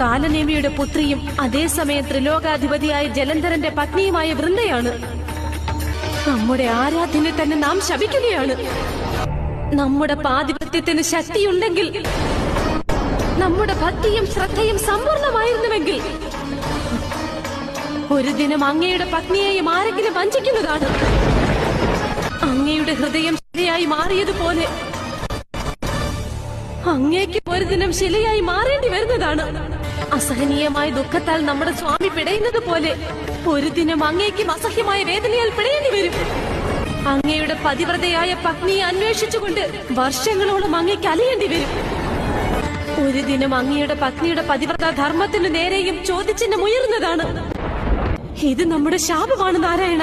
കാലനേമിയുടെ പുത്രിയും അതേസമയം ത്രിലോകാധിപതിയായ ജലന്ധരന്റെ പത്നിയുമായ വൃന്ദയാണ്. നമ്മുടെ ആരാധനെ തന്നെ നാം ശപിക്കുകയാണ്. നമ്മുടെ പാതിപത്യത്തിന് ശക്തിയുണ്ടെങ്കിൽ നമ്മുടെ ഭക്തിയും ശ്രദ്ധയും സമ്പൂർണമായിരുന്നുവെങ്കിൽ ഒരു ദിനം അങ്ങയുടെ പത്നിയെയും ആരെങ്കിലും വഞ്ചിക്കുന്നതാണ്. അങ്ങയുടെ ഹൃദയം ശരിയായി മാറിയതുപോലെ അങ്ങേക്ക് ഒരു ദിനം ശിലയായി മാറേണ്ടി വരുന്നതാണ്. അസഹനീയമായ ദുഃഖത്താൽ നമ്മുടെ സ്വാമി പിടയുന്നത് പോലെ ഒരു ദിനം അങ്ങേക്കും അസഹ്യമായ വേദനയാൽ പിടയേണ്ടി വരും. അങ്ങയുടെ പതിവ്രതയായ പത്നിയെ അന്വേഷിച്ചുകൊണ്ട് വർഷങ്ങളോളം അങ്ങേക്ക് അലയേണ്ടി വരും. ഒരു ദിനം അങ്ങയുടെ പത്നിയുടെ പതിവ്രത ധർമ്മത്തിനു നേരെയും ചോദ്യചിഹ്നം ഉയർന്നതാണ്. ഇത് നമ്മുടെ ശാപമാണ് നാരായണ.